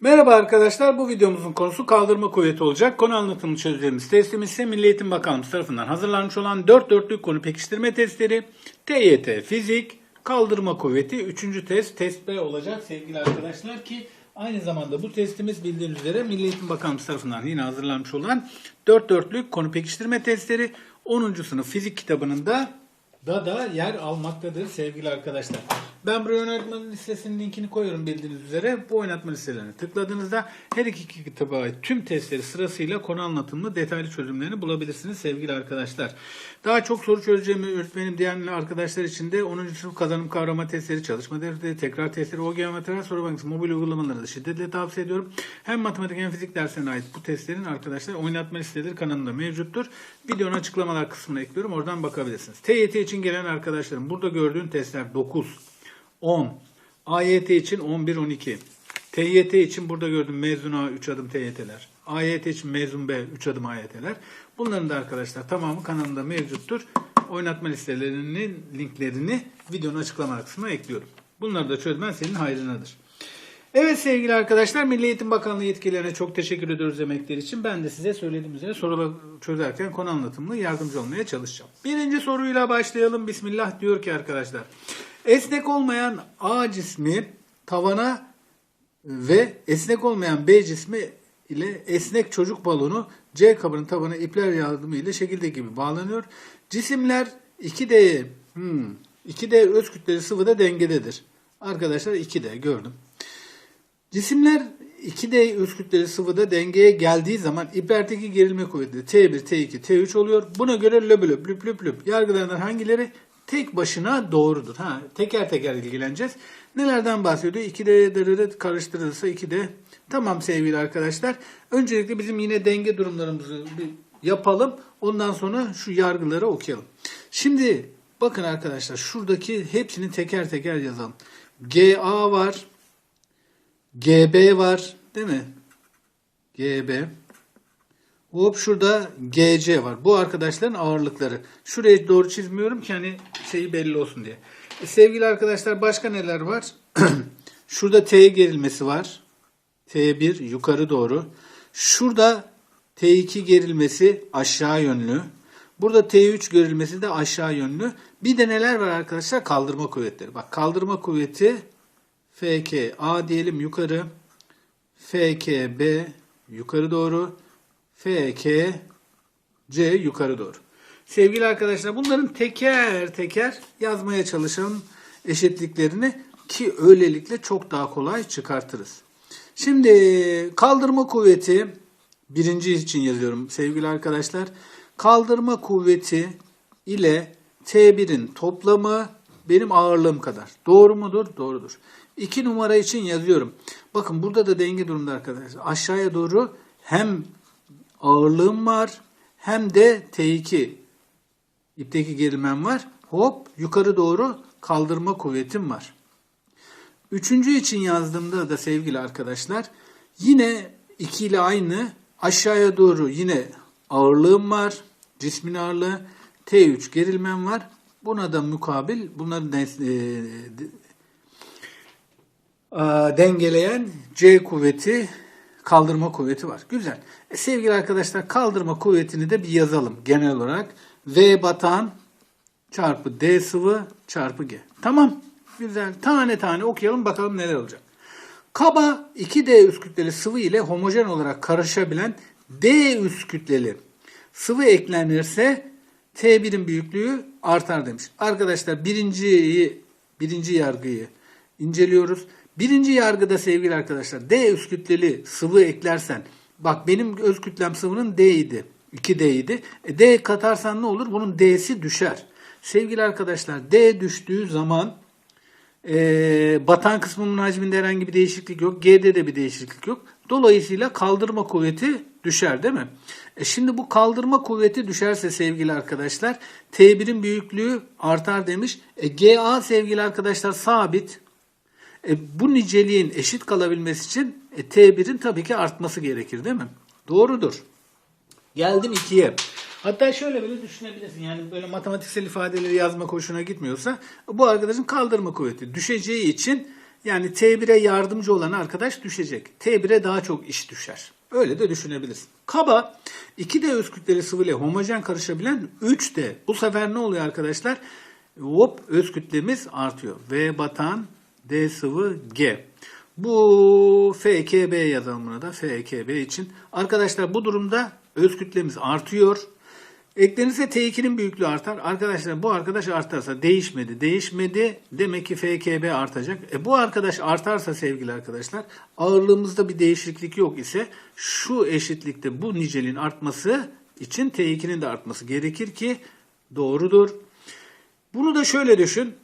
Merhaba arkadaşlar, bu videomuzun konusu kaldırma kuvveti olacak. Konu anlatımını çözeceğimiz testimiz ise Milli Eğitim Bakanlığı tarafından hazırlanmış olan 4 dörtlük konu pekiştirme testleri, TYT Fizik, kaldırma kuvveti 3. test, test B olacak sevgili arkadaşlar ki aynı zamanda bu testimiz bildiğiniz üzere Milli Eğitim Bakanlığı tarafından yine hazırlanmış olan 4 dörtlük konu pekiştirme testleri 10. sınıf fizik kitabının da da da yer almaktadır sevgili arkadaşlar. Ben buraya oynatma listesinin linkini koyuyorum bildiğiniz üzere. Bu oynatma listelerine tıkladığınızda her iki kitaba ait tüm testleri sırasıyla konu anlatımlı detaylı çözümlerini bulabilirsiniz sevgili arkadaşlar. Daha çok soru çözeceğimi öğretmenim diyen arkadaşlar için de 10. sınıf kazanım kavrama testleri, çalışma dersleri, tekrar testleri, o geometri, soru bankası, mobil uygulamaları da şiddetle tavsiye ediyorum. Hem matematik hem fizik derslerine ait bu testlerin arkadaşlar oynatma listeleri kanalımda mevcuttur. Videonun açıklamalar kısmına ekliyorum. Oradan bakabilirsiniz. TYT için gelen arkadaşlarım burada gördüğün testler 9, 10, AYT için 11, 12, TYT için burada gördüğüm mezun A 3 adım TYT'ler, AYT için mezun B 3 adım AYT'ler. Bunların da arkadaşlar tamamı kanalımda mevcuttur. Oynatma listelerinin linklerini videonun açıklama kısmına ekliyorum. Bunları da çözmen senin hayrınadır. Evet sevgili arkadaşlar Milli Eğitim Bakanlığı yetkililerine çok teşekkür ediyoruz emekleri için. Ben de size söylediğim üzere soruları çözerken konu anlatımlı yardımcı olmaya çalışacağım. Birinci soruyla başlayalım. Bismillah diyor ki arkadaşlar. Esnek olmayan A cismi tavana ve esnek olmayan B cismi ile esnek çocuk balonu C kabının tabanına ipler yardımıyla şekilde gibi bağlanıyor. Cisimler 2D hmm, 2D öz kütleli sıvıda dengededir. Arkadaşlar 2D gördüm. Cisimler 2D öz kütleli sıvıda dengeye geldiği zaman iplerdeki gerilme kuvveti T1, T2, T3 oluyor. Buna göre löp löp löp löp löp yargılarından hangileri tek başına doğrudur? Ha, teker teker ilgileneceğiz. Nelerden bahsediyor? 2D dırırı karıştırılırsa 2D. Tamam sevgili arkadaşlar. Öncelikle bizim yine denge durumlarımızı bir yapalım. Ondan sonra şu yargıları okuyalım. Şimdi bakın arkadaşlar şuradaki hepsini teker teker yazalım. GA var. GB var değil mi? GB. Hop şurada GC var. Bu arkadaşların ağırlıkları. Şuraya doğru çizmiyorum ki hani şeyi belli olsun diye. E, sevgili arkadaşlar başka neler var? şurada T gerilmesi var. T1 yukarı doğru. Şurada T2 gerilmesi aşağı yönlü. Burada T3 gerilmesi de aşağı yönlü. Bir de neler var arkadaşlar? Kaldırma kuvvetleri. Bak kaldırma kuvveti FK A diyelim yukarı. FK B yukarı doğru. FK C yukarı doğru. Sevgili arkadaşlar bunların teker teker yazmaya çalışalım eşitliklerini ki öylelikle çok daha kolay çıkartırız. Şimdi kaldırma kuvveti birinci için yazıyorum sevgili arkadaşlar. Kaldırma kuvveti ile T1'in toplamı benim ağırlığım kadar. Doğru mudur? Doğrudur. 2 numara için yazıyorum. Bakın burada da denge durumda arkadaşlar. Aşağıya doğru hem ağırlığım var hem de T2 ipteki gerilmem var. Hop yukarı doğru kaldırma kuvvetim var. Üçüncü için yazdığımda da sevgili arkadaşlar yine 2 ile aynı aşağıya doğru yine ağırlığım var. Cismin ağırlığı. T3 gerilmem var. Buna da mukabil bunları de, e, e, dengeleyen C kuvveti kaldırma kuvveti var. Güzel. E, sevgili arkadaşlar kaldırma kuvvetini de bir yazalım genel olarak. V batan çarpı D sıvı çarpı G. Tamam. Güzel. Tane tane okuyalım bakalım neler olacak. Kaba 2D üst kütleli sıvı ile homojen olarak karışabilen D üst kütleli sıvı eklenirse T1'in büyüklüğü artar demiş. Arkadaşlar birinciyi, birinci yargıyı inceliyoruz. Birinci yargıda sevgili arkadaşlar D üst kütleli sıvı eklersen bak benim öz kütlem sıvının D idi. 2D idi. E, D katarsan ne olur? Bunun D'si düşer. Sevgili arkadaşlar D düştüğü zaman e, batan kısmının hacminde herhangi bir değişiklik yok. G'de de bir değişiklik yok. Dolayısıyla kaldırma kuvveti düşer değil mi? E şimdi bu kaldırma kuvveti düşerse sevgili arkadaşlar T1'in büyüklüğü artar demiş. E, GA sevgili arkadaşlar sabit. E, bu niceliğin eşit kalabilmesi için e, T1'in tabii ki artması gerekir değil mi? Doğrudur. Geldim 2'ye. Hatta şöyle bile düşünebilirsin. Yani böyle matematiksel ifadeleri yazmak hoşuna gitmiyorsa bu arkadaşın kaldırma kuvveti düşeceği için Yani T1'e yardımcı olan arkadaş düşecek. T1'e daha çok iş düşer. Öyle de düşünebilirsin. Kaba 2D öz kütleli sıvı ile homojen karışabilen 3D. Bu sefer ne oluyor arkadaşlar? Hop öz kütlemiz artıyor. V batan D sıvı G. Bu FKB yazalım buna da FKB için. Arkadaşlar bu durumda öz kütlemiz artıyor. Eklenirse T2'nin büyüklüğü artar. Arkadaşlar bu arkadaş artarsa değişmedi. Değişmedi demek ki FKB artacak. E bu arkadaş artarsa sevgili arkadaşlar ağırlığımızda bir değişiklik yok ise şu eşitlikte bu niceliğin artması için T2'nin de artması gerekir ki doğrudur. Bunu da şöyle düşün.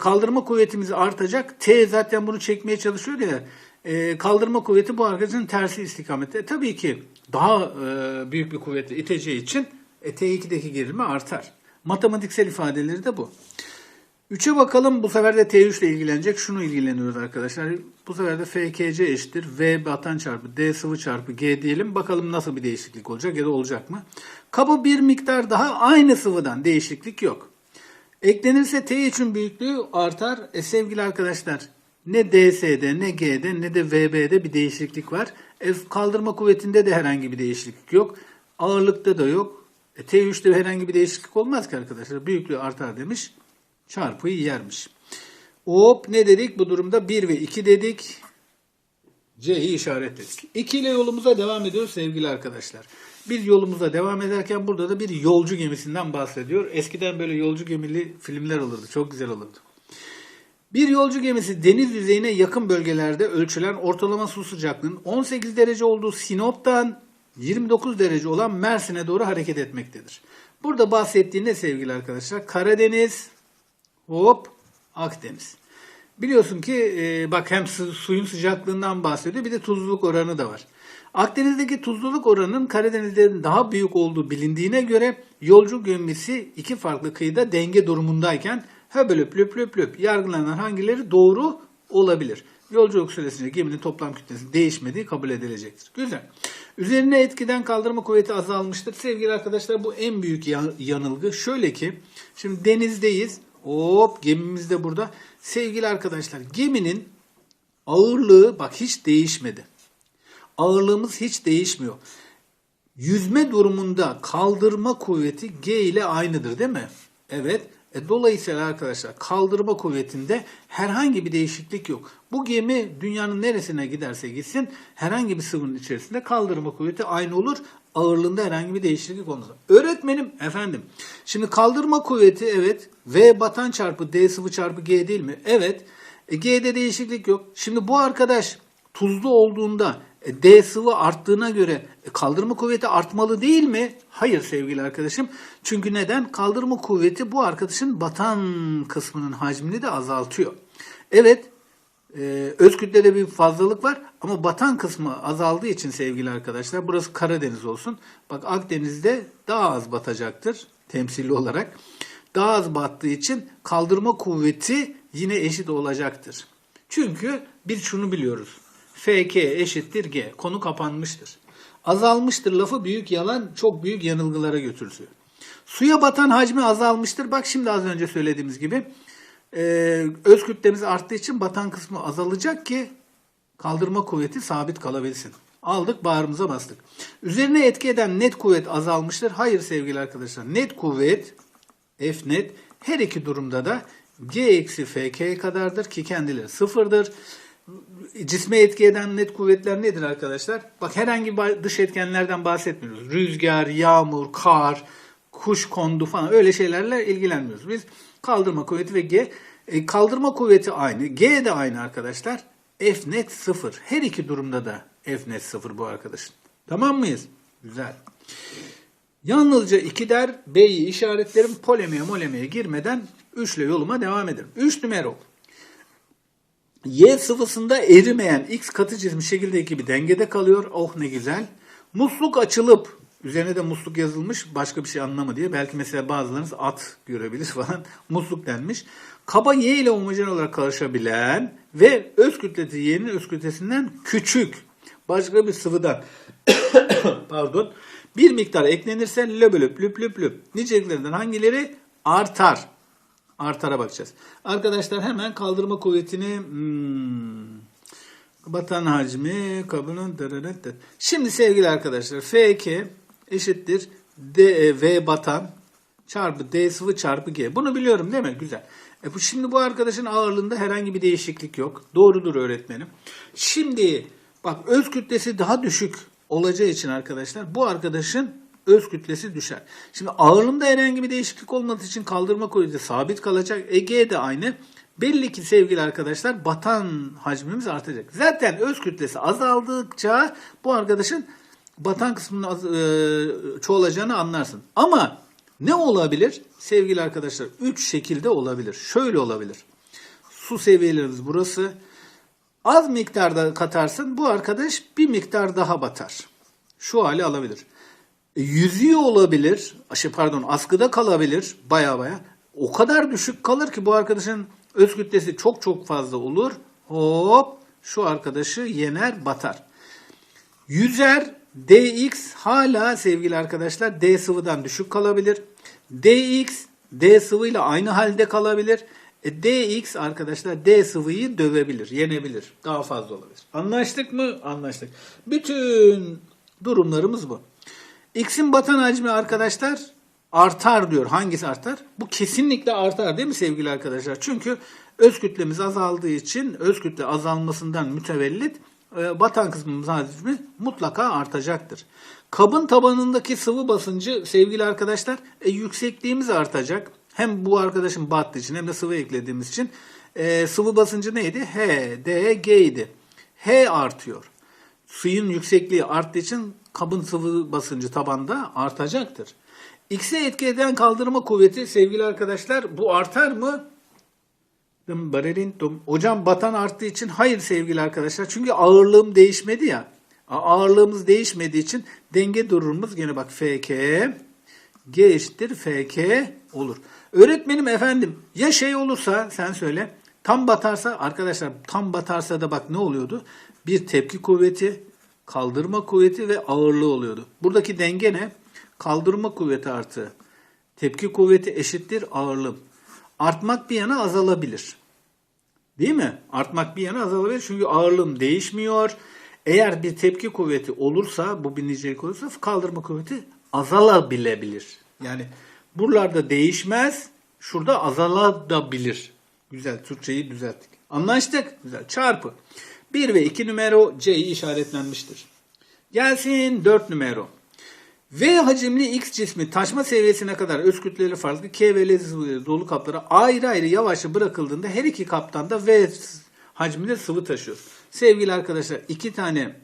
Kaldırma kuvvetimiz artacak. T zaten bunu çekmeye çalışıyor ya. E, kaldırma kuvveti bu arkadaşın tersi istikamette. Tabii ki daha e, büyük bir kuvvetle iteceği için e, T2'deki gerilme artar. Matematiksel ifadeleri de bu. 3'e bakalım. Bu sefer de T3 ile ilgilenecek. Şunu ilgileniyoruz arkadaşlar. Bu sefer de FKC eşittir. V batan çarpı D sıvı çarpı G diyelim. Bakalım nasıl bir değişiklik olacak ya da olacak mı? Kaba bir miktar daha aynı sıvıdan değişiklik yok. Eklenirse T3'ün büyüklüğü artar. E sevgili arkadaşlar ne DS'de ne G'de ne de VB'de bir değişiklik var. E, kaldırma kuvvetinde de herhangi bir değişiklik yok. Ağırlıkta da yok. E, T3'te herhangi bir değişiklik olmaz ki arkadaşlar. Büyüklüğü artar demiş. Çarpıyı yermiş. Hop ne dedik bu durumda? 1 ve 2 dedik. C'yi işaretledik. 2 ile yolumuza devam ediyoruz sevgili arkadaşlar. Biz yolumuza devam ederken burada da bir yolcu gemisinden bahsediyor. Eskiden böyle yolcu gemili filmler olurdu. Çok güzel olurdu. Bir yolcu gemisi deniz yüzeyine yakın bölgelerde ölçülen ortalama su sıcaklığının 18 derece olduğu Sinop'tan 29 derece olan Mersin'e doğru hareket etmektedir. Burada bahsettiği ne sevgili arkadaşlar? Karadeniz, hop Akdeniz. Biliyorsun ki e, bak hem su- suyun sıcaklığından bahsediyor bir de tuzluluk oranı da var. Akdeniz'deki tuzluluk oranının Karadeniz'den daha büyük olduğu bilindiğine göre yolcu gemisi iki farklı kıyıda denge durumundayken höbölüp löp löp löp yargılanan hangileri doğru olabilir? Yolculuk süresince geminin toplam kütlesi değişmediği kabul edilecektir. Güzel. Üzerine etkiden kaldırma kuvveti azalmıştır. Sevgili arkadaşlar bu en büyük ya- yanılgı. Şöyle ki şimdi denizdeyiz. Hop gemimiz de burada. Sevgili arkadaşlar geminin ağırlığı bak hiç değişmedi. Ağırlığımız hiç değişmiyor. Yüzme durumunda kaldırma kuvveti G ile aynıdır değil mi? Evet. E, dolayısıyla arkadaşlar kaldırma kuvvetinde herhangi bir değişiklik yok. Bu gemi dünyanın neresine giderse gitsin herhangi bir sıvının içerisinde kaldırma kuvveti aynı olur. Ağırlığında herhangi bir değişiklik olmaz. Öğretmenim efendim. Şimdi kaldırma kuvveti evet V batan çarpı D sıvı çarpı G değil mi? Evet. E, G'de değişiklik yok. Şimdi bu arkadaş tuzlu olduğunda e, D sıvı arttığına göre e, kaldırma kuvveti artmalı değil mi? Hayır sevgili arkadaşım. Çünkü neden? Kaldırma kuvveti bu arkadaşın batan kısmının hacmini de azaltıyor. Evet e, öz kütlede bir fazlalık var ama batan kısmı azaldığı için sevgili arkadaşlar burası Karadeniz olsun. Bak Akdeniz'de daha az batacaktır temsilli olarak. Daha az battığı için kaldırma kuvveti yine eşit olacaktır. Çünkü biz şunu biliyoruz. FK eşittir G. Konu kapanmıştır. Azalmıştır lafı büyük yalan, çok büyük yanılgılara götürüyor. Suya batan hacmi azalmıştır. Bak şimdi az önce söylediğimiz gibi e, öz kütlemiz arttığı için batan kısmı azalacak ki kaldırma kuvveti sabit kalabilsin. Aldık bağrımıza bastık. Üzerine etki eden net kuvvet azalmıştır. Hayır sevgili arkadaşlar. Net kuvvet F net her iki durumda da G eksi FK kadardır ki kendileri sıfırdır. Cisme etki eden net kuvvetler nedir arkadaşlar? Bak herhangi dış etkenlerden bahsetmiyoruz. Rüzgar, yağmur, kar, kuş kondu falan öyle şeylerle ilgilenmiyoruz. Biz kaldırma kuvveti ve G. E, kaldırma kuvveti aynı. G de aynı arkadaşlar. F net sıfır. Her iki durumda da F net sıfır bu arkadaşın. Tamam mıyız? Güzel. Yalnızca iki der B'yi işaretlerim polemiğe molemiğe girmeden 3 ile yoluma devam ederim. 3 numara. Y sıvısında erimeyen X katı cismi şekildeki gibi dengede kalıyor. Oh ne güzel. Musluk açılıp üzerine de musluk yazılmış başka bir şey anlamı diye. Belki mesela bazılarınız at görebilir falan. Musluk denmiş. Kaba Y ile homojen olarak karışabilen ve öz kütlesi Y'nin öz kütlesinden küçük başka bir sıvıdan pardon bir miktar eklenirse löbölüp lüp lüp lüp niceliklerinden hangileri artar? Artara bakacağız. Arkadaşlar hemen kaldırma kuvvetini hmm, batan hacmi kabının. Şimdi sevgili arkadaşlar FK eşittir D, e, V batan çarpı D sıvı çarpı G. Bunu biliyorum değil mi? Güzel. E bu şimdi bu arkadaşın ağırlığında herhangi bir değişiklik yok. Doğrudur öğretmenim. Şimdi bak öz kütlesi daha düşük olacağı için arkadaşlar bu arkadaşın öz kütlesi düşer. Şimdi ağırlığında herhangi bir değişiklik olmadığı için kaldırma kuvveti sabit kalacak. Ege de aynı. Belli ki sevgili arkadaşlar batan hacmimiz artacak. Zaten öz kütlesi azaldıkça bu arkadaşın batan kısmının az, e, çoğalacağını anlarsın. Ama ne olabilir? Sevgili arkadaşlar 3 şekilde olabilir. Şöyle olabilir. Su seviyelerimiz burası. Az miktarda katarsın bu arkadaş bir miktar daha batar. Şu hali alabilir. E, Yüzüyor olabilir. Şey, pardon askıda kalabilir baya baya. O kadar düşük kalır ki bu arkadaşın öz kütlesi çok çok fazla olur. Hop şu arkadaşı yener batar. Yüzer dx hala sevgili arkadaşlar d sıvıdan düşük kalabilir. dx d sıvıyla aynı halde kalabilir. E, dx arkadaşlar d sıvıyı dövebilir, yenebilir. Daha fazla olabilir. Anlaştık mı? Anlaştık. Bütün durumlarımız bu. X'in batan hacmi arkadaşlar artar diyor. Hangisi artar? Bu kesinlikle artar değil mi sevgili arkadaşlar? Çünkü öz kütlemiz azaldığı için öz kütle azalmasından mütevellit batan kısmımız hacmi mutlaka artacaktır. Kabın tabanındaki sıvı basıncı sevgili arkadaşlar e, yüksekliğimiz artacak. Hem bu arkadaşın battığı için hem de sıvı eklediğimiz için e, sıvı basıncı neydi? H, D, G idi. H artıyor. Suyun yüksekliği arttığı için kabın sıvı basıncı tabanda artacaktır. X'e etki eden kaldırma kuvveti sevgili arkadaşlar bu artar mı? Dum. Hocam batan arttığı için hayır sevgili arkadaşlar. Çünkü ağırlığım değişmedi ya. Ağırlığımız değişmediği için denge durumumuz gene bak FK G eşittir FK olur. Öğretmenim efendim ya şey olursa sen söyle tam batarsa arkadaşlar tam batarsa da bak ne oluyordu? Bir tepki kuvveti, kaldırma kuvveti ve ağırlığı oluyordu. Buradaki denge ne? Kaldırma kuvveti artı tepki kuvveti eşittir ağırlığım. Artmak bir yana azalabilir. Değil mi? Artmak bir yana azalabilir çünkü ağırlığım değişmiyor. Eğer bir tepki kuvveti olursa, bu bir nicelik olursa kaldırma kuvveti azalabilebilir. Yani buralarda değişmez, şurada azalabilir. Güzel, Türkçeyi düzelttik. Anlaştık? Güzel. Çarpı. 1 ve 2 numara C'yi işaretlenmiştir. Gelsin 4 numara. V hacimli X cismi taşma seviyesine kadar öz kütleleri farklı K ve L dolu kaplara ayrı ayrı yavaşça bırakıldığında her iki kaptan da V hacminde sıvı taşıyor. Sevgili arkadaşlar iki tane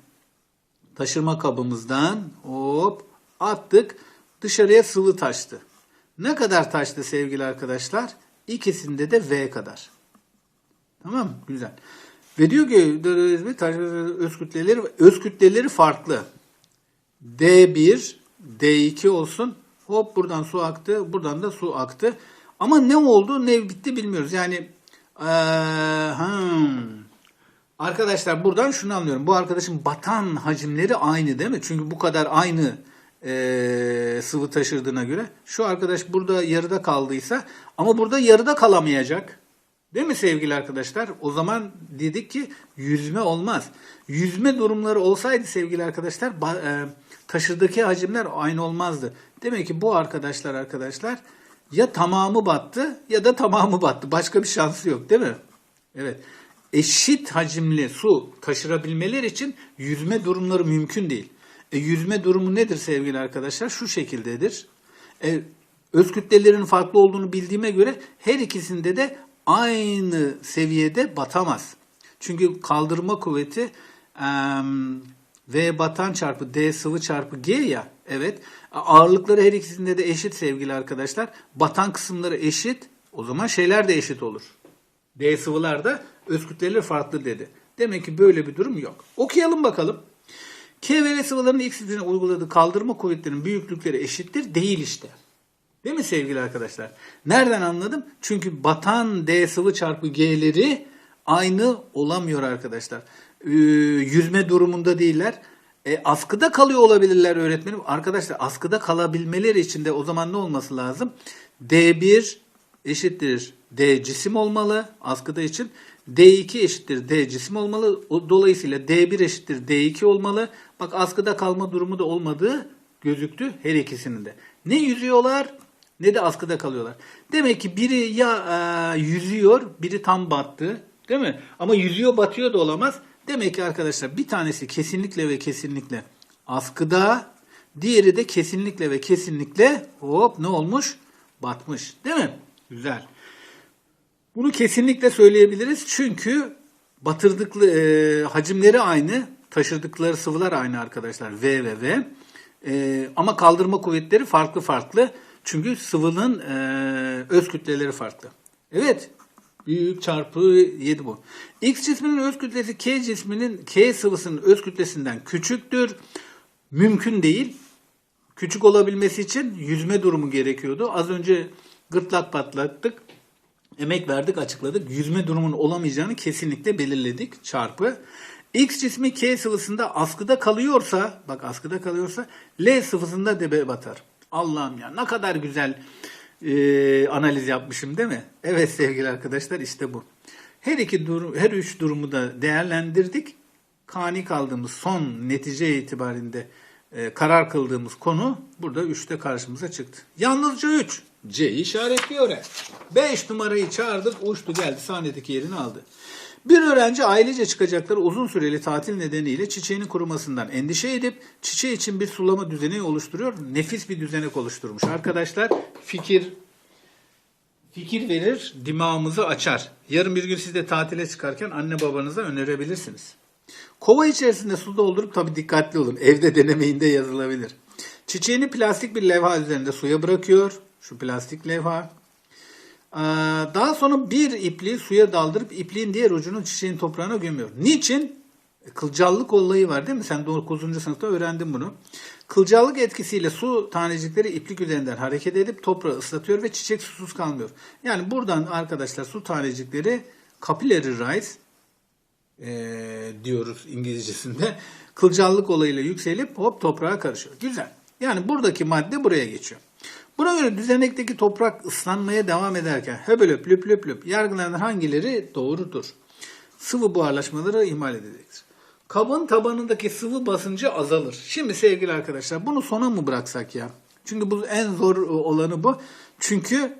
taşırma kabımızdan hop attık dışarıya sıvı taştı. Ne kadar taştı sevgili arkadaşlar? İkisinde de V kadar. Tamam mı? Güzel. Ve diyor ki öz kütleleri, öz kütleleri farklı. D1, D2 olsun. Hop buradan su aktı, buradan da su aktı. Ama ne oldu, ne bitti bilmiyoruz. Yani ee, hmm. arkadaşlar buradan şunu anlıyorum. Bu arkadaşın batan hacimleri aynı değil mi? Çünkü bu kadar aynı ee, sıvı taşırdığına göre. Şu arkadaş burada yarıda kaldıysa ama burada yarıda kalamayacak. Değil mi sevgili arkadaşlar? O zaman dedik ki yüzme olmaz. Yüzme durumları olsaydı sevgili arkadaşlar e, taşırdaki hacimler aynı olmazdı. Demek ki bu arkadaşlar arkadaşlar ya tamamı battı ya da tamamı battı. Başka bir şansı yok değil mi? Evet. Eşit hacimli su taşırabilmeleri için yüzme durumları mümkün değil. E, yüzme durumu nedir sevgili arkadaşlar? Şu şekildedir. E, öz kütlelerin farklı olduğunu bildiğime göre her ikisinde de aynı seviyede batamaz. Çünkü kaldırma kuvveti em, V batan çarpı D sıvı çarpı G ya. Evet. Ağırlıkları her ikisinde de eşit sevgili arkadaşlar. Batan kısımları eşit. O zaman şeyler de eşit olur. D sıvılar da öz kütleleri farklı dedi. Demek ki böyle bir durum yok. Okuyalım bakalım. K ve L sıvılarının X üzerine uyguladığı kaldırma kuvvetlerinin büyüklükleri eşittir. Değil işte. Değil mi sevgili arkadaşlar? Nereden anladım? Çünkü batan D sıvı çarpı G'leri aynı olamıyor arkadaşlar. Ee, yüzme durumunda değiller. E, askıda kalıyor olabilirler öğretmenim. Arkadaşlar askıda kalabilmeleri için de o zaman ne olması lazım? D1, eşittir D cisim olmalı askıda için. D2 eşittir D cisim olmalı. Dolayısıyla D1 eşittir D2 olmalı. Bak askıda kalma durumu da olmadığı gözüktü her ikisinin de. Ne yüzüyorlar ne de askıda kalıyorlar. Demek ki biri ya e, yüzüyor, biri tam battı. Değil mi? Ama yüzüyor batıyor da olamaz. Demek ki arkadaşlar bir tanesi kesinlikle ve kesinlikle askıda, diğeri de kesinlikle ve kesinlikle hop ne olmuş? Batmış. Değil mi? Güzel. Bunu kesinlikle söyleyebiliriz çünkü batırdıklı e, hacimleri aynı, taşıdıkları sıvılar aynı arkadaşlar V ve V. E, ama kaldırma kuvvetleri farklı farklı. Çünkü sıvının e, öz kütleleri farklı. Evet. Büyük çarpı 7 bu. X cisminin öz kütlesi K cisminin K sıvısının öz kütlesinden küçüktür. Mümkün değil. Küçük olabilmesi için yüzme durumu gerekiyordu. Az önce gırtlak patlattık. Emek verdik, açıkladık. Yüzme durumunun olamayacağını kesinlikle belirledik. Çarpı. X cismi K sıvısında askıda kalıyorsa, bak askıda kalıyorsa L sıvısında dibe batar. Allah'ım ya ne kadar güzel e, analiz yapmışım değil mi? Evet sevgili arkadaşlar işte bu. Her iki durum, her üç durumu da değerlendirdik. Kani kaldığımız son netice itibarinde e, karar kıldığımız konu burada 3'te karşımıza çıktı. Yalnızca 3. C işaretliyor. 5 numarayı çağırdık, uçtu geldi, sahnedeki yerini aldı. Bir öğrenci ailece çıkacakları uzun süreli tatil nedeniyle çiçeğinin kurumasından endişe edip çiçeği için bir sulama düzeni oluşturuyor. Nefis bir düzenek oluşturmuş. Arkadaşlar fikir fikir verir, dimağımızı açar. Yarın bir gün siz de tatile çıkarken anne babanıza önerebilirsiniz. Kova içerisinde su doldurup tabi dikkatli olun. Evde denemeyinde yazılabilir. Çiçeğini plastik bir levha üzerinde suya bırakıyor. Şu plastik levha. Ee, Daha sonra bir ipliği suya daldırıp ipliğin diğer ucunu çiçeğin toprağına gömüyor. Niçin? E, Kılcallık olayı var değil mi? Sen 9. sınıfta öğrendin bunu. Kılcallık etkisiyle su tanecikleri iplik üzerinden hareket edip toprağı ıslatıyor ve çiçek susuz kalmıyor. Yani buradan arkadaşlar su tanecikleri capillary rise e, diyoruz İngilizcesinde. Kılcallık olayıyla yükselip hop toprağa karışıyor. Güzel. Yani buradaki madde buraya geçiyor. Buna göre düzenekteki toprak ıslanmaya devam ederken höbelöp lüp lüp lüp yargılanan hangileri doğrudur? Sıvı buharlaşmaları ihmal edilecektir. Kabın tabanındaki sıvı basıncı azalır. Şimdi sevgili arkadaşlar bunu sona mı bıraksak ya? Çünkü bu en zor olanı bu. Çünkü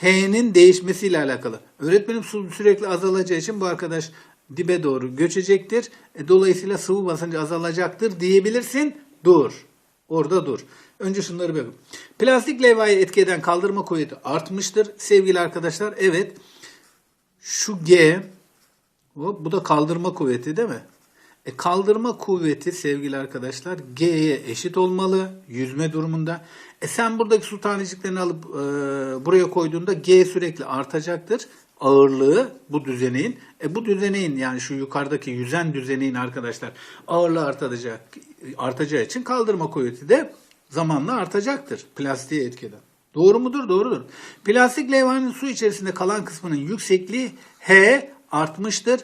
H'nin değişmesiyle alakalı. Öğretmenim su sürekli azalacağı için bu arkadaş dibe doğru göçecektir. E, dolayısıyla sıvı basıncı azalacaktır diyebilirsin. Dur. Orada dur. Önce şunları bakın. Plastik levhayı etki eden kaldırma kuvveti artmıştır. Sevgili arkadaşlar evet şu G hop, bu da kaldırma kuvveti değil mi? E, kaldırma kuvveti sevgili arkadaşlar G'ye eşit olmalı yüzme durumunda. E sen buradaki su taneciklerini alıp e, buraya koyduğunda G sürekli artacaktır. Ağırlığı bu düzeneğin. E bu düzeneğin yani şu yukarıdaki yüzen düzeneğin arkadaşlar ağırlığı artacak, artacağı için kaldırma kuvveti de zamanla artacaktır plastiğe etkiden. Doğru mudur? Doğrudur. Plastik levhanın su içerisinde kalan kısmının yüksekliği H artmıştır.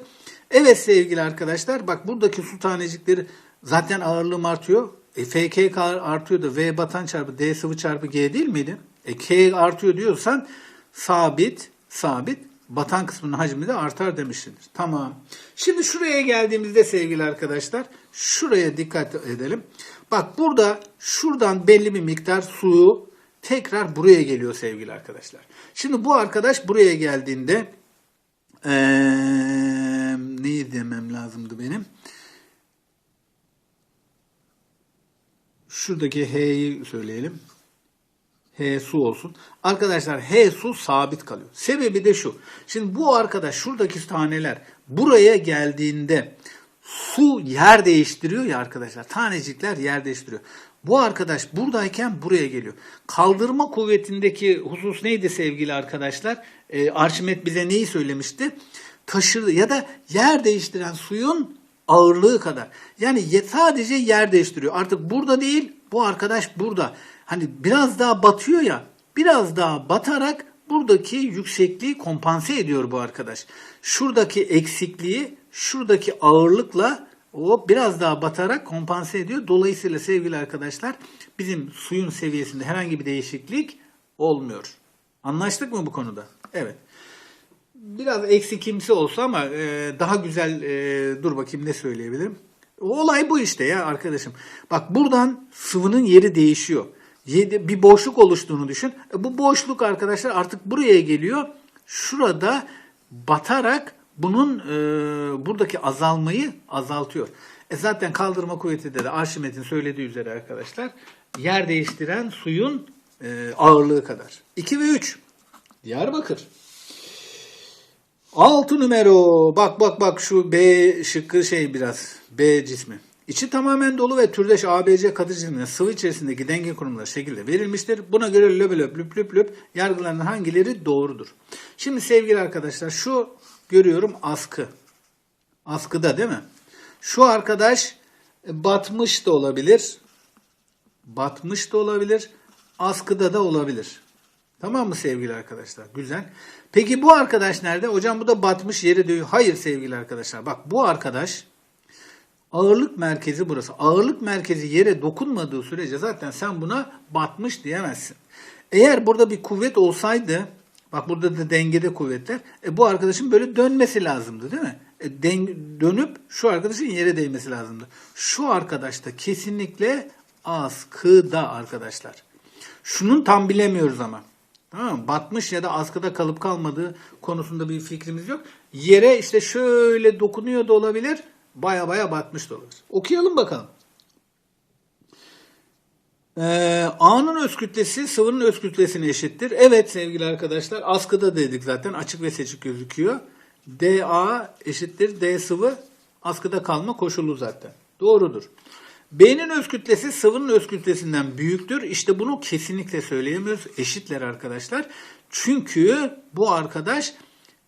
Evet sevgili arkadaşlar bak buradaki su tanecikleri zaten ağırlığım artıyor. E, FK artıyor da V batan çarpı D sıvı çarpı G değil miydi? E, K artıyor diyorsan sabit sabit batan kısmının hacmi de artar demişsindir. Tamam. Şimdi şuraya geldiğimizde sevgili arkadaşlar şuraya dikkat edelim. Bak burada şuradan belli bir miktar suyu tekrar buraya geliyor sevgili arkadaşlar. Şimdi bu arkadaş buraya geldiğinde ee, neyi demem lazımdı benim? Şuradaki H'yi söyleyelim. H su olsun. Arkadaşlar H su sabit kalıyor. Sebebi de şu. Şimdi bu arkadaş şuradaki taneler buraya geldiğinde su yer değiştiriyor ya arkadaşlar. Tanecikler yer değiştiriyor. Bu arkadaş buradayken buraya geliyor. Kaldırma kuvvetindeki husus neydi sevgili arkadaşlar? Ee, Arşimet bize neyi söylemişti? Taşır ya da yer değiştiren suyun ağırlığı kadar. Yani sadece yer değiştiriyor. Artık burada değil, bu arkadaş burada. Hani biraz daha batıyor ya, biraz daha batarak buradaki yüksekliği kompanse ediyor bu arkadaş. Şuradaki eksikliği şuradaki ağırlıkla o biraz daha batarak kompanse ediyor. Dolayısıyla sevgili arkadaşlar bizim suyun seviyesinde herhangi bir değişiklik olmuyor. Anlaştık mı bu konuda? Evet. Biraz eksikimsi olsa ama e, daha güzel e, dur bakayım ne söyleyebilirim. Olay bu işte ya arkadaşım. Bak buradan sıvının yeri değişiyor. Bir boşluk oluştuğunu düşün. E, Bu boşluk arkadaşlar artık buraya geliyor. Şurada batarak bunun e, buradaki azalmayı azaltıyor. E zaten kaldırma kuvveti de, Arşimet'in söylediği üzere arkadaşlar yer değiştiren suyun e, ağırlığı kadar. 2 ve 3. Diyarbakır. 6 numero. Bak bak bak şu B şıkkı şey biraz. B cismi. İçi tamamen dolu ve türdeş ABC katı cisimine sıvı içerisindeki denge kurumları şekilde verilmiştir. Buna göre löp löp löp löp löp hangileri doğrudur? Şimdi sevgili arkadaşlar şu görüyorum askı. Askıda değil mi? Şu arkadaş e, batmış da olabilir. Batmış da olabilir. Askıda da olabilir. Tamam mı sevgili arkadaşlar? Güzel. Peki bu arkadaş nerede? Hocam bu da batmış yere diyor. Hayır sevgili arkadaşlar. Bak bu arkadaş ağırlık merkezi burası. Ağırlık merkezi yere dokunmadığı sürece zaten sen buna batmış diyemezsin. Eğer burada bir kuvvet olsaydı bak burada da dengede kuvvetler. E bu arkadaşın böyle dönmesi lazımdı değil mi? E den- dönüp şu arkadaşın yere değmesi lazımdı. Şu arkadaş da kesinlikle askıda arkadaşlar. Şunun tam bilemiyoruz ama. Tamam mı? Batmış ya da askıda kalıp kalmadığı konusunda bir fikrimiz yok. Yere işte şöyle dokunuyor da olabilir. Baya baya batmış da olabilir. Okuyalım bakalım. Ee, A'nın öz kütlesi sıvının öz kütlesine eşittir. Evet sevgili arkadaşlar askıda dedik zaten açık ve seçik gözüküyor. DA eşittir D sıvı askıda kalma koşulu zaten. Doğrudur. B'nin öz kütlesi sıvının öz kütlesinden büyüktür. İşte bunu kesinlikle söyleyemiyoruz. Eşitler arkadaşlar. Çünkü bu arkadaş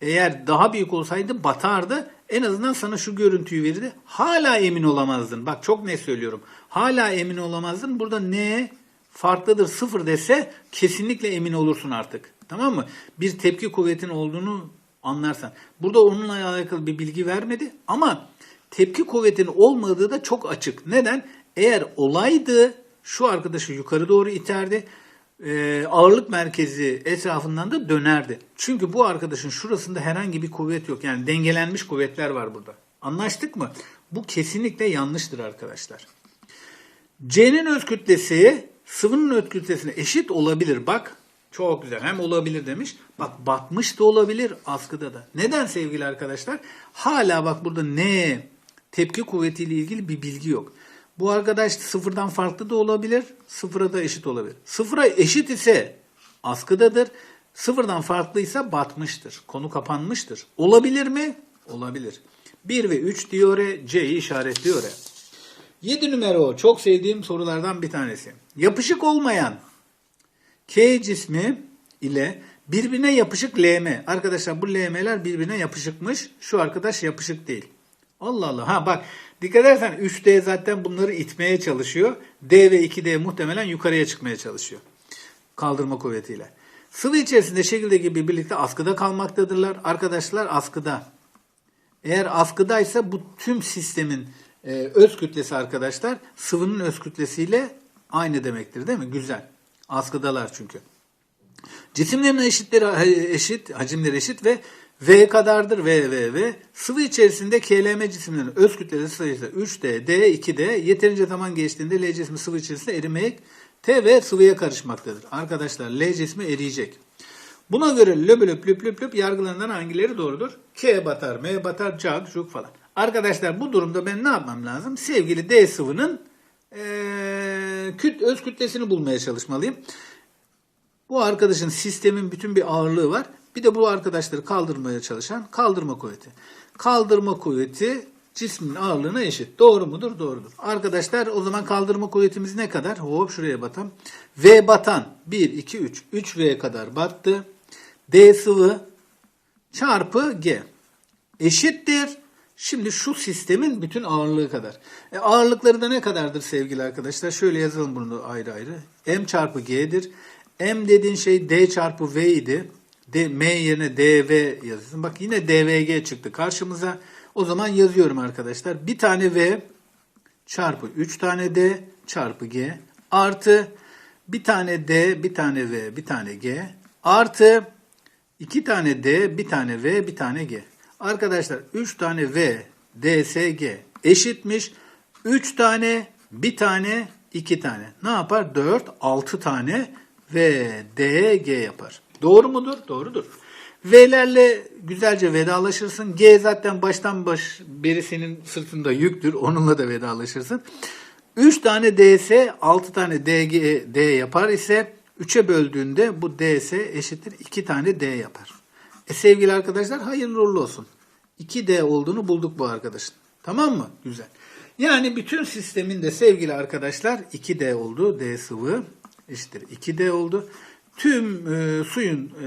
eğer daha büyük olsaydı batardı. En azından sana şu görüntüyü verirdi. Hala emin olamazdın. Bak çok ne söylüyorum. Hala emin olamazdın. Burada ne farklıdır sıfır dese kesinlikle emin olursun artık. Tamam mı? Bir tepki kuvvetin olduğunu anlarsan. Burada onunla alakalı bir bilgi vermedi ama tepki kuvvetinin olmadığı da çok açık. Neden? Eğer olaydı şu arkadaşı yukarı doğru iterdi. Ee, ağırlık merkezi etrafından da dönerdi. Çünkü bu arkadaşın şurasında herhangi bir kuvvet yok. Yani dengelenmiş kuvvetler var burada. Anlaştık mı? Bu kesinlikle yanlıştır arkadaşlar. C'nin öz kütlesi sıvının öz kütlesine eşit olabilir. Bak çok güzel. Hem olabilir demiş. Bak batmış da olabilir askıda da. Neden sevgili arkadaşlar? Hala bak burada ne tepki kuvvetiyle ilgili bir bilgi yok. Bu arkadaş sıfırdan farklı da olabilir. Sıfıra da eşit olabilir. Sıfıra eşit ise askıdadır. Sıfırdan farklıysa batmıştır. Konu kapanmıştır. Olabilir mi? Olabilir. 1 ve 3 diyor. C'yi işaretliyor. 7 numara. Çok sevdiğim sorulardan bir tanesi. Yapışık olmayan K cismi ile birbirine yapışık LM. Arkadaşlar bu LM'ler birbirine yapışıkmış. Şu arkadaş yapışık değil. Allah Allah. Ha bak dikkat edersen 3D zaten bunları itmeye çalışıyor. D ve 2D muhtemelen yukarıya çıkmaya çalışıyor. Kaldırma kuvvetiyle. Sıvı içerisinde şekildeki gibi birlikte askıda kalmaktadırlar. Arkadaşlar askıda. Eğer askıdaysa bu tüm sistemin e, öz kütlesi arkadaşlar sıvının öz kütlesiyle aynı demektir değil mi? Güzel. Askıdalar çünkü. Cisimlerin eşitleri eşit, hacimleri eşit ve V kadardır V, V, V. Sıvı içerisinde KLM cisimlerin öz kütlesi sayısı 3D, D, 2D. Yeterince zaman geçtiğinde L cismi sıvı içerisinde erimeyek T ve sıvıya karışmaktadır. Arkadaşlar L cismi eriyecek. Buna göre löp löp löp löp löp yargılanan hangileri doğrudur? K batar, M batar, cak, şuk falan. Arkadaşlar bu durumda ben ne yapmam lazım? Sevgili D sıvının ee, küt, öz kütlesini bulmaya çalışmalıyım. Bu arkadaşın sistemin bütün bir ağırlığı var. Bir de bu arkadaşları kaldırmaya çalışan kaldırma kuvveti. Kaldırma kuvveti cismin ağırlığına eşit. Doğru mudur? Doğrudur. Arkadaşlar o zaman kaldırma kuvvetimiz ne kadar? Hop şuraya batalım. V batan 1, 2, 3. 3V kadar battı. D sıvı çarpı G eşittir. Şimdi şu sistemin bütün ağırlığı kadar. E, ağırlıkları da ne kadardır sevgili arkadaşlar? Şöyle yazalım bunu ayrı ayrı. M çarpı G'dir. M dediğin şey D çarpı V idi. D, M yerine DV yazıyorsun. Bak yine DVG çıktı karşımıza. O zaman yazıyorum arkadaşlar. Bir tane V çarpı 3 tane D çarpı G artı bir tane D, bir tane V, bir tane G artı 2 tane D, bir tane V, bir tane G. Arkadaşlar 3 tane V, D, S, G eşitmiş. 3 tane, bir tane, 2 tane. Ne yapar? 4, 6 tane V, D, G yapar. Doğru mudur? Doğrudur. V'lerle güzelce vedalaşırsın. G zaten baştan baş beri senin sırtında yüktür. Onunla da vedalaşırsın. 3 tane DS, 6 tane DG, D yapar ise 3'e böldüğünde bu DS eşittir 2 tane D yapar. E sevgili arkadaşlar hayırlı uğurlu olsun. 2D olduğunu bulduk bu arkadaşın. Tamam mı? Güzel. Yani bütün sistemin de sevgili arkadaşlar 2D oldu. D sıvı eşittir 2D oldu. Tüm e, suyun e,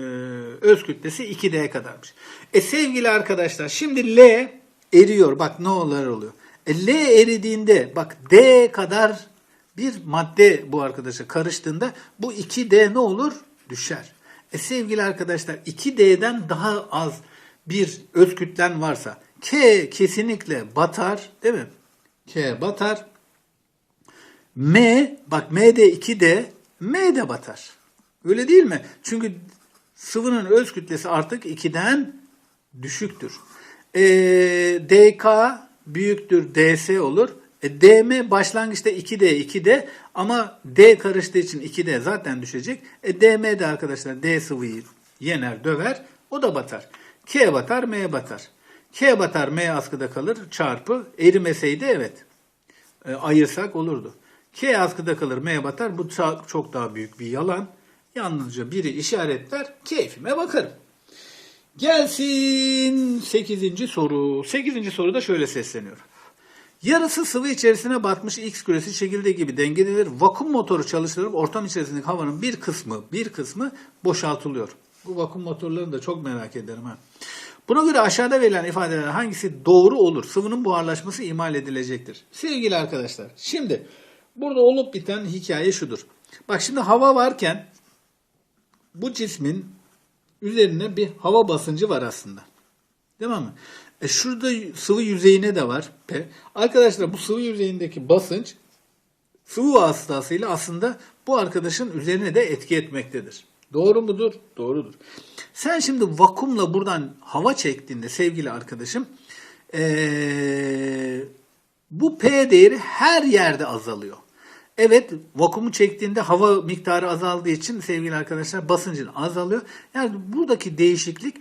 öz kütlesi 2D'ye kadarmış. E sevgili arkadaşlar şimdi L eriyor. Bak ne olur oluyor. E, L eridiğinde bak D kadar bir madde bu arkadaşa karıştığında bu 2D ne olur? Düşer. E sevgili arkadaşlar 2D'den daha az bir öz kütlen varsa K kesinlikle batar değil mi? K batar. M bak M'de 2D M de batar. Öyle değil mi? Çünkü sıvının öz kütlesi artık 2'den düşüktür. E, DK büyüktür DS olur. E, DM başlangıçta 2D 2D ama D karıştığı için 2D zaten düşecek. E, DM de arkadaşlar D sıvıyı yener döver o da batar. K batar M batar. K batar M askıda kalır çarpı erimeseydi evet e, ayırsak olurdu. K askıda kalır M batar bu çok daha büyük bir yalan. Yalnızca biri işaretler keyfime bakarım. Gelsin 8. soru. 8. soruda şöyle sesleniyor. Yarısı sıvı içerisine batmış X küresi çekildiği gibi dengelenir. Vakum motoru çalıştırıp ortam içerisindeki havanın bir kısmı bir kısmı boşaltılıyor. Bu vakum motorlarını da çok merak ederim ha. Buna göre aşağıda verilen ifadeler hangisi doğru olur? Sıvının buharlaşması imal edilecektir. Sevgili arkadaşlar, şimdi burada olup biten hikaye şudur. Bak şimdi hava varken bu cismin üzerine bir hava basıncı var aslında. Değil mi? E şurada sıvı yüzeyine de var. Arkadaşlar bu sıvı yüzeyindeki basınç sıvı vasıtasıyla aslında bu arkadaşın üzerine de etki etmektedir. Doğru mudur? Doğrudur. Sen şimdi vakumla buradan hava çektiğinde sevgili arkadaşım ee, bu P değeri her yerde azalıyor. Evet vakumu çektiğinde hava miktarı azaldığı için sevgili arkadaşlar basıncın azalıyor. Yani buradaki değişiklik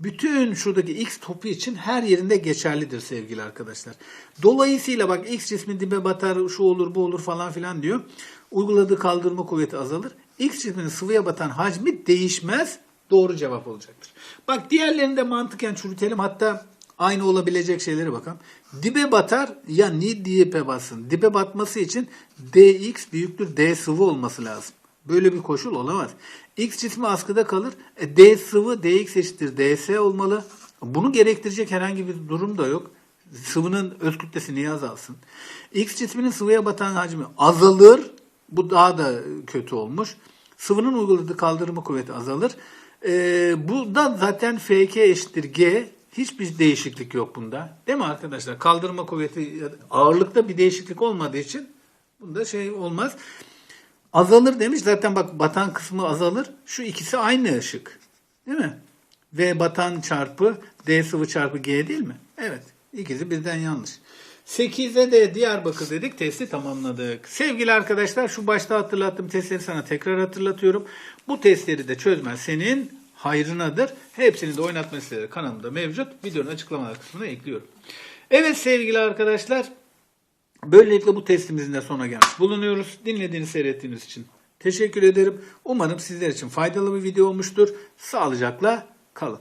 bütün şuradaki X topu için her yerinde geçerlidir sevgili arkadaşlar. Dolayısıyla bak X cismi dibe batar, şu olur, bu olur falan filan diyor. Uyguladığı kaldırma kuvveti azalır. X cisminin sıvıya batan hacmi değişmez. Doğru cevap olacaktır. Bak diğerlerini de mantıken çürütelim. Hatta aynı olabilecek şeylere bakalım. Dibe batar ya ni dibe batsın. Dibe batması için dx büyüktür d sıvı olması lazım. Böyle bir koşul olamaz. X cismi askıda kalır. E, D sıvı dx eşittir ds olmalı. Bunu gerektirecek herhangi bir durum da yok. Sıvının öz kütlesi niye azalsın? X cisminin sıvıya batan hacmi azalır. Bu daha da kötü olmuş. Sıvının uyguladığı kaldırma kuvveti azalır. E, bu da zaten Fk eşittir G. Hiçbir değişiklik yok bunda. Değil mi arkadaşlar? Kaldırma kuvveti ağırlıkta bir değişiklik olmadığı için bunda şey olmaz. Azalır demiş. Zaten bak batan kısmı azalır. Şu ikisi aynı ışık. Değil mi? V batan çarpı D sıvı çarpı G değil mi? Evet. İkisi birden yanlış. 8'e de Diyarbakır dedik. Testi tamamladık. Sevgili arkadaşlar şu başta hatırlattığım testleri sana tekrar hatırlatıyorum. Bu testleri de çözmen senin hayrınadır. Hepsini de oynatma listeleri kanalımda mevcut. Videonun açıklamalar kısmına ekliyorum. Evet sevgili arkadaşlar. Böylelikle bu testimizin de sona gelmiş bulunuyoruz. Dinlediğiniz, seyrettiğiniz için teşekkür ederim. Umarım sizler için faydalı bir video olmuştur. Sağlıcakla kalın.